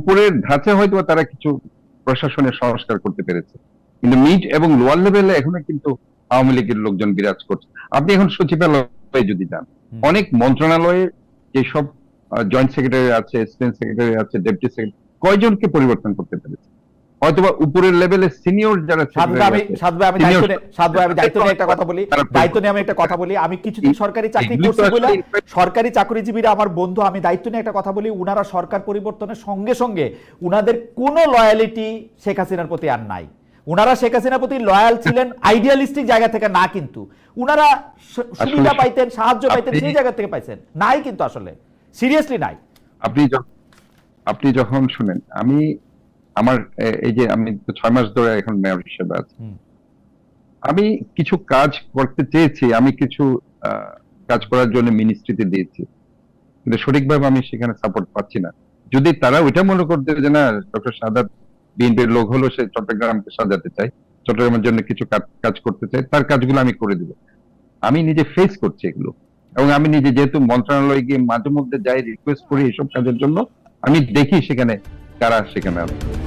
উপরের ধাঁচে হয়তো তারা কিছু প্রশাসনের সংস্কার করতে পেরেছে। কিন্তু মিড এবং লোয়ার লেভেলে এখনও কিন্তু আওয়ামী লীগের লোকজন বিরাজ করছে। আপনি এখন সচিবালয়ে যদি যান অনেক মন্ত্রণালয়ে যেসব জয়েন্ট সেক্রেটারি আছে অ্যাসিস্ট্যান্ট সেক্রেটারি আছে ডেপুটি সেক্রেটারি কয়জনকে পরিবর্তন করতে পেরেছে? হয়তোবা উপরের লেভেলে সিনিয়র যারা আমি আমি দায়িত্ব নিয়ে সাদ আমি দায়িত্ব নিয়ে একটা কথা বলি। দায়িত্ব নিয়ে আমি একটা কথা বলি। আমি কিছুদিন সরকারি চাকরি করছি বলে সরকারি চাকরিজীবীরা আমার বন্ধু আমি দায়িত্ব নিয়ে একটা কথা বলি। উনারা সরকার পরিবর্তনের সঙ্গে সঙ্গে উনাদের কোনো লয়ালিটি শেখ হাসিনার প্রতি আর নাই। উনারা শেখ হাসিনার প্রতি লয়াল ছিলেন আইডিয়ালিস্টিক জায়গা থেকে না কিন্তু। উনারা সুবিধা পাইতেন সাহায্য পাইতেন সেই জায়গা থেকে পাইছেন। নাই কিন্তু আসলে। সিরিয়াসলি নাই। আপনি আপনি যখন শুনেন আমি আমার এই যে আমি ছয় মাস ধরে এখন মেয়র হিসেবে আছি। আমি কিছু কাজ করতে চেয়েছি আমি কিছু কাজ করার জন্য মিনিস্ট্রিতে দিয়েছি। কিন্তু সঠিকভাবে আমি সেখানে সাপোর্ট পাচ্ছি না। যদি তারা ওইটা মনে করতে যে না ডক্টর সাদাত বিএনপির লোক হলো সে চট্টগ্রামকে সাজাতে চায় চট্টগ্রামের জন্য কিছু কাজ- করতে চায় তার কাজগুলো আমি করে দিব। আমি নিজে ফেস করছি এগুলো। এবং আমি নিজে যেহেতু মন্ত্রণালয়ে গিয়ে মাঝে মধ্যে যাই রিকোয়েস্ট করি এসব কাজের জন্য আমি দেখি সেখানে কারা সেখানে আছে।